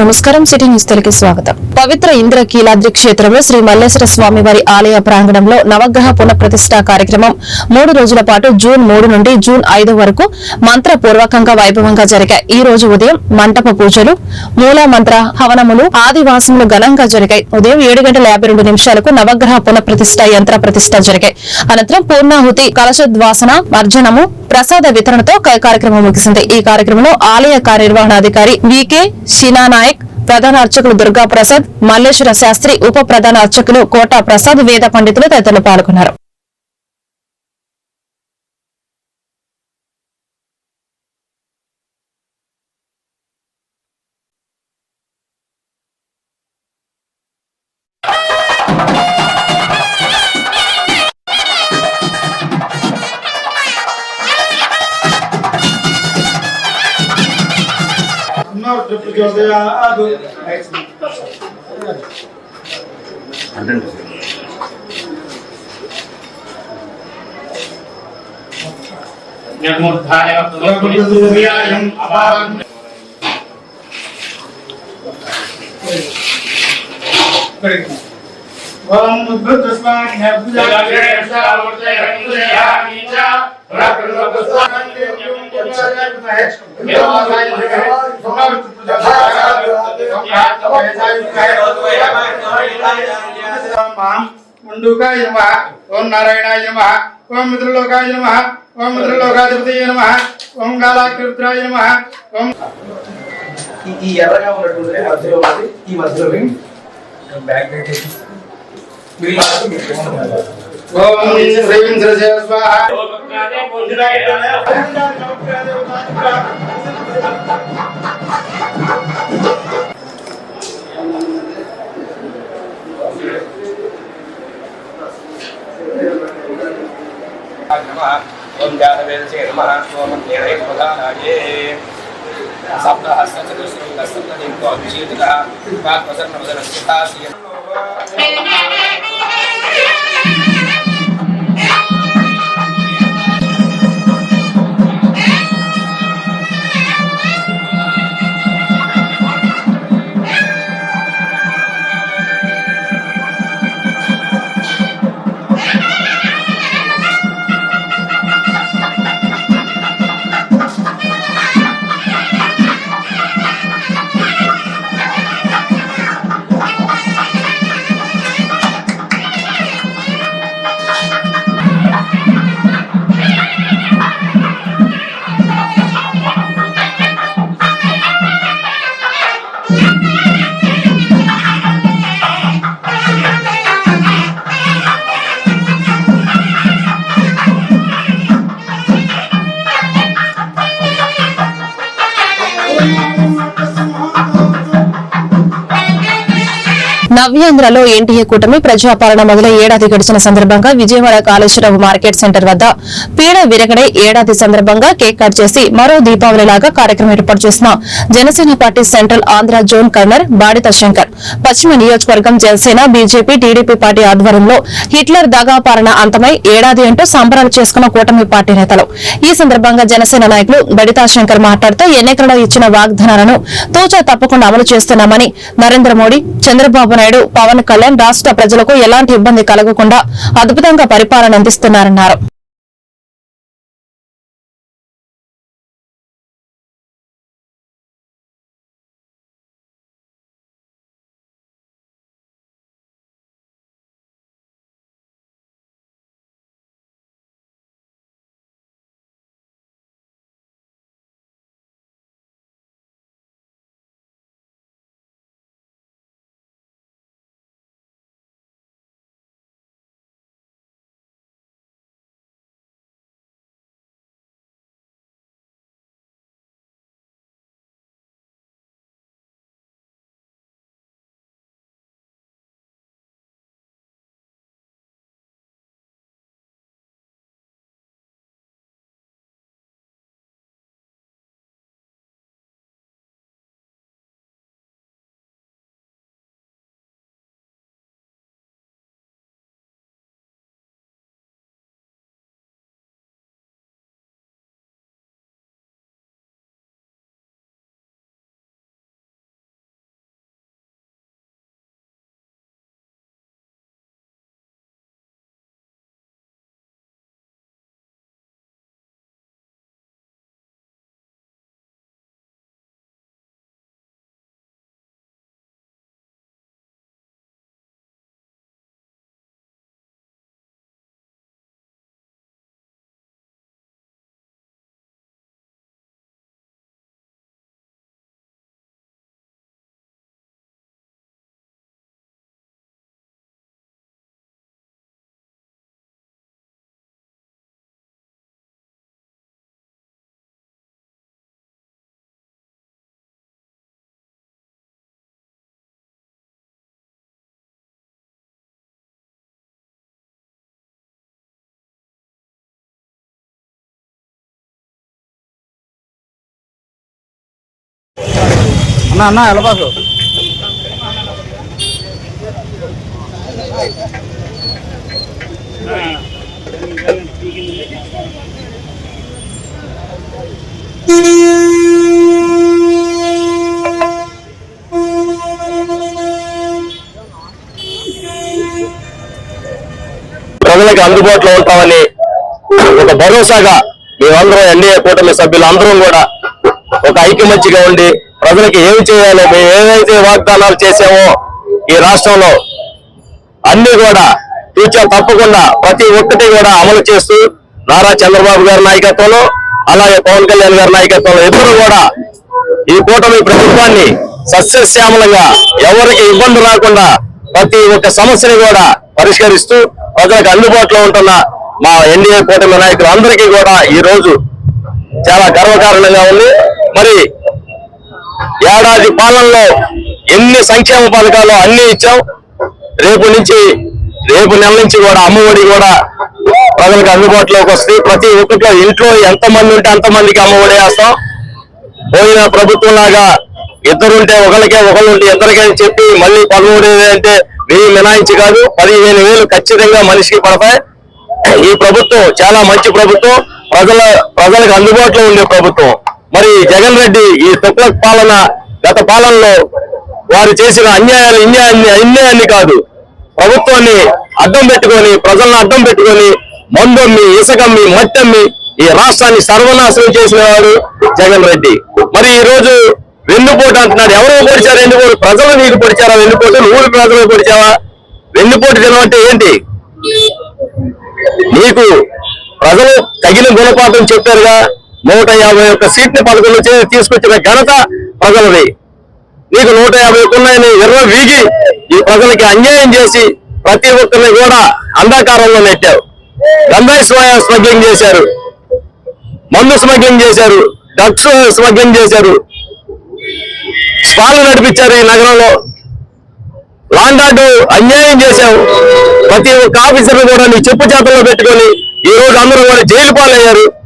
నమస్కారం. City news Telugu స్వాగతం. పవిత్ర ఇంద్రకీలాద్రి క్షేత్రంలో శ్రీ మల్లేశ్వర స్వామి వారి ఆలయ ప్రాంగణంలో నవగ్రహ పునఃప్రతిష్ఠ కార్యక్రమం మూడు రోజుల పాటు జూన్ మూడు నుండి జూన్ ఐదు వరకు మంత్రపూర్వకంగా వైభవంగా జరిగాయి. ఈ రోజు ఉదయం మంటప పూజలు మూల మంత్ర హవనములు ఆదివాసములు ఘనంగా జరిగాయి. ఉదయం ఏడు గంటల యాభై రెండు నిమిషాలకు నవగ్రహ పునఃప్రతిష్ఠ యంత్ర ప్రతిష్ఠ జరిగాయి. అనంతరం పూర్ణాహుతి కలశద్వాసన మర్జనము ప్రసాద వితరణతో కార్యక్రమం ముగిసింది. ఈ కార్యక్రమంలో ఆలయ కార్యనిర్వహణాధికారి వికే షీనా ప్రధాన అర్చకులు దుర్గా ప్రసాద్ మల్లేశ్వర శాస్త్రి ఉప ప్రధాన అర్చకులు కోటా ప్రసాద్ వేద పండితులు తదితరులు పాల్గొన్నారు. నిర్ముద్ధాయ వక్తులకుడియం అపారం ఓం ముండుకాయ నమ ఓం నారాయణాయ నమ ఓం మిత్రలోకాయ నమ ఓం మిత్రలోకాధిపతయ నమ ఓం నమ ఓం ఈ ఎర్రగా ఉన్నటువంటి మధ్యలో ఉంది. ఈ మధ్యలో బ్యాక్ మీరు ओम श्रीं श्रीं स्वाहा। ओम जातवेदसे नमः। ओम निर्णय प्रधानाये सप्तहस्तचतुश्रुतसप्तलिङ्गो अभिषेचितः पात्मसर्णवदनस्थितास्य నవ్యాంధ్రలో ఎన్టీఏ కూటమి ప్రజాపాలన మొదలై ఏడాది గడిచిన సందర్భంగా విజయవాడ కాళేశ్వరం మార్కెట్ సెంటర్ వద్ద పీడ విరగడే ఏడాది సందర్భంగా కేక్ కట్ చేసి మరో దీపావళి లాగా కార్యక్రమం ఏర్పాటు చేసిన Janasena party central Andhra zone convener Badita Shankar. పశ్చిమ నియోజకవర్గం జనసేన బీజేపీ టీడీపీ పార్టీ ఆధ్వర్యంలో హిట్లర్ దగా పాలన అంతమై ఏడాది అంటూ సంబరాలు చేసుకున్న కూటమి పార్టీ నేతలు. ఈ సందర్భంగా జనసేన నాయకులు బడితా శంకర్ మాట్లాడుతూ ఎన్నికలలో ఇచ్చిన వాగ్దానాలను తోచా తప్పకుండా అమలు చేస్తున్నామని నరేంద్ర మోడీ చంద్రబాబు నాయుడు పవన్ కళ్యాణ్ రాష్ట్ర ప్రజలకు ఎలాంటి ఇబ్బంది కలగకుండా అద్భుతంగా పరిపాలన అందిస్తున్నారన్నారు. అన్న అన్న ఎలబాకు ప్రజలకు అందుబాటులో ఉంటామని ఒక భరోసాగా మేమందరం ఎన్డీఏ కూటమి సభ్యులు అందరం కూడా ఒక ఐకమత్యగా ఉండి ప్రజలకు ఏమి చేయాలో మేము ఏదైతే వాగ్దానాలు చేసామో ఈ రాష్ట్రంలో అన్ని కూడా ఫ్యూచర్ తప్పకుండా ప్రతి ఒక్కటి కూడా అమలు చేస్తూ నారా చంద్రబాబు గారి నాయకత్వంలో అలాగే పవన్ కళ్యాణ్ గారి నాయకత్వంలో ఇద్దరు కూడా ఈ కూటమి ప్రభుత్వాన్ని సస్యశ్యామలంగా ఎవరికి ఇబ్బంది రాకుండా ప్రతి ఒక్క సమస్యని కూడా పరిష్కరిస్తూ ప్రజలకు అందుబాటులో ఉంటున్న మా ఎన్డీఏ కూటమి నాయకులు అందరికీ కూడా ఈ రోజు చాలా గర్వకారణంగా ఉంది. మరి ఏడాది పాలనలో ఎన్ని సంక్షేమ పథకాలు అన్ని ఇచ్చాం. రేపు నుంచి రేపు నెల నుంచి కూడా అమ్మఒడి కూడా ప్రజలకు అందుబాటులోకి వస్తుంది. ప్రతి ఒక్కట్లో ఇంట్లో ఎంతమంది ఉంటే అంత మందికి అమ్మఒడి వేస్తాం. పోయిన ప్రభుత్వం లాగా ఇద్దరుంటే ఒకరికే ఒకళ్ళు ఉంటే ఇద్దరికే అని చెప్పి మళ్ళీ పదమూడు అంటే వెయ్యి మినాయించి కాదు పదిహేను వేలు ఖచ్చితంగా మనిషికి పడతాయి. ఈ ప్రభుత్వం చాలా మంచి ప్రభుత్వం. ప్రజల ప్రజలకు అందుబాటులో ఉండే ప్రభుత్వం. మరి జగన్ రెడ్డి ఈ తుక్లక్ పాలన గత పాలనలో వారు చేసిన అన్యాయాలు ఇన్యాయాన్ని అన్యాయాన్ని కాదు. ప్రభుత్వాన్ని అడ్డం పెట్టుకొని ప్రజలను అడ్డం పెట్టుకొని మందమ్మి ఇసుకమ్మి మట్టమ్మి ఈ రాష్ట్రాన్ని సర్వనాశనం చేసిన వాడు జగన్ రెడ్డి. మరి ఈ రోజు వెన్నుపోటు అంటున్నాడు. ఎవరు పొడిచారు వెన్నుపోటు? ప్రజలు నీకు పొడిచారా వెన్నుపోటు? నువ్వు ప్రజలు పొడిచావా? వెన్నుపోటు తినడం అంటే ఏంటి? నీకు ప్రజలు తగిన గుణపాఠం చెప్పారుగా. నూట యాభై ఒక్క సీట్ని పదకొండు తీసుకొచ్చిన ఘనత ప్రజలది. నీకు నూట యాభై ఉన్నాయని ఇరవై వీగి ఈ ప్రజలకి అన్యాయం చేసి ప్రతి ఒక్కరిని కూడా అంధకారంలో నెట్టావు గంధాయి స్వ- స్మగ్లింగ్ చేశారు. మందు స్మగ్లింగ్ చేశారు. డ్రగ్స్ స్మగ్లింగ్ చేశారు. స్పాలు నడిపించారు ఈ నగరంలో. లాండాటు అన్యాయం చేశావు. ప్రతి ఒక్క ఆఫీసర్ కూడా నీ చెప్పు చేతల్లో పెట్టుకొని ఈ రోజు అందరూ కూడా జైలు పాలయ్యారు.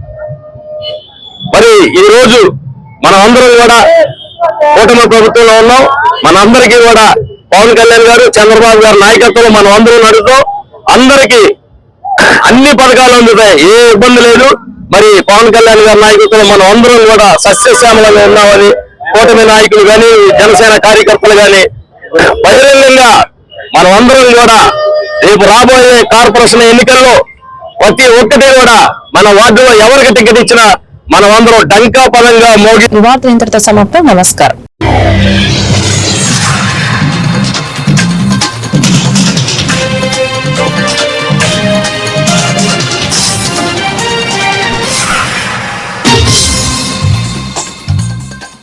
ఈ రోజు మనం అందరం కూడా కూటమి ప్రభుత్వంలో ఉన్నాం. మనందరికీ కూడా పవన్ కళ్యాణ్ గారు చంద్రబాబు గారి నాయకత్వంలో మనం అందరూ నడుస్తాం. అందరికీ అన్ని పథకాలు అందుతాయి. ఏ ఇబ్బంది లేదు. మరి పవన్ కళ్యాణ్ గారి నాయకత్వంలో మనం అందరం కూడా సస్యశ్యామలంగా ఉన్నామని కూటమి నాయకులు కానీ జనసేన కార్యకర్తలు కానీ బహిరంగంగా మనం అందరం కూడా రేపు రాబోయే కార్పొరేషన్ ఎన్నికల్లో ప్రతి ఒక్కటి కూడా మన వార్డులో ఎవరికి టికెట్ ఇచ్చినా మనం అందరం డంకా పదంగా మోగి వార్త ఇంతటితో సమాప్తం. నమస్కారం.